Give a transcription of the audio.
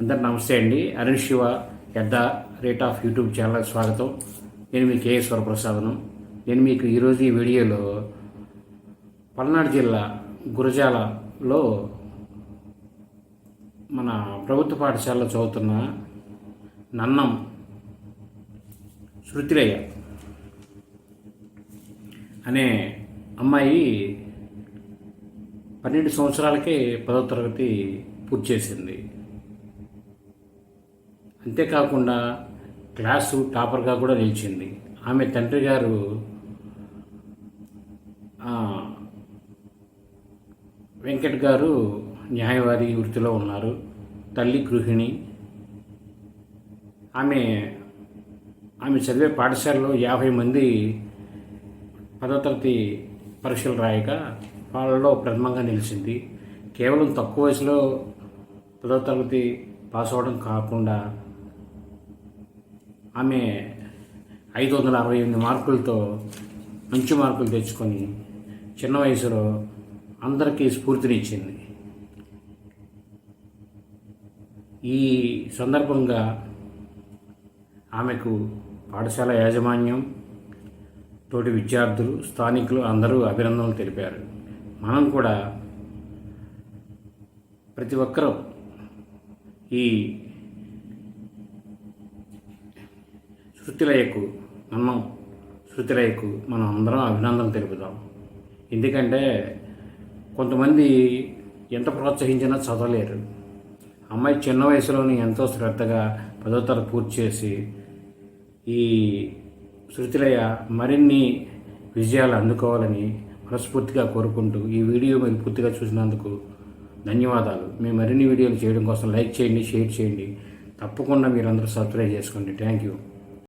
అందరు నమస్తే అండి. Arun Shiva at the rate of YouTube channel స్వాగతం. నేను మీ కేఎస్ వరప్రసాదను. నేను మీకు ఈరోజు ఈ వీడియోలో పల్నాడు జిల్లా గురజాలలో మన ప్రభుత్వ పాఠశాలలో చదువుతున్న నన్నం శృతిరయ్య అనే అమ్మాయి పన్నెండు సంవత్సరాలకే పదవ తరగతి పూర్తి చేసింది. అంతేకాకుండా క్లాసు టాపర్గా కూడా నిలిచింది. ఆమె తండ్రి గారు వెంకట్ గారు న్యాయవాది వృత్తిలో ఉన్నారు. తల్లి గృహిణి. ఆమె ఆమె చదివే పాఠశాలలో యాభై మంది పదో తరగతి పరీక్షలు రాయక వాళ్ళలో ప్రథమంగా నిలిచింది. కేవలం తక్కువ వయసులో పదో తరగతి పాస్ అవ్వడం కాకుండా ఆమె ఐదు వందల అరవై ఎనిమిది మార్కులతో మంచి మార్కులు తెచ్చుకొని చిన్న వయసులో అందరికీ స్ఫూర్తినిచ్చింది. ఈ సందర్భంగా ఆమెకు పాఠశాల యాజమాన్యం తోటి విద్యార్థులు స్థానికులు అందరూ అభినందనలు తెలిపారు. మనం కూడా ప్రతి ఒక్కరూ ఈ శృతిలయకు మనం శృతిలయకు మనం అందరం అభినందన తెలుపుదాం ఎందుకంటే కొంతమంది ఎంత ప్రోత్సహించినా చదవలేరు. అమ్మాయి చిన్న వయసులోని ఎంతో శ్రద్ధగా పదో తరగతి పూర్తి చేసి ఈ శృతిలయ మరిన్ని విజయాలు అందుకోవాలని మనస్ఫూర్తిగా కోరుకుంటూ ఈ వీడియో మీరు పూర్తిగా చూసినందుకు ధన్యవాదాలు. మీ మరిన్ని వీడియోలు చేయడం కోసం లైక్ చేయండి షేర్ చేయండి. తప్పకుండా మీరందరూ సబ్స్క్రైబ్ చేసుకోండి. Thank you.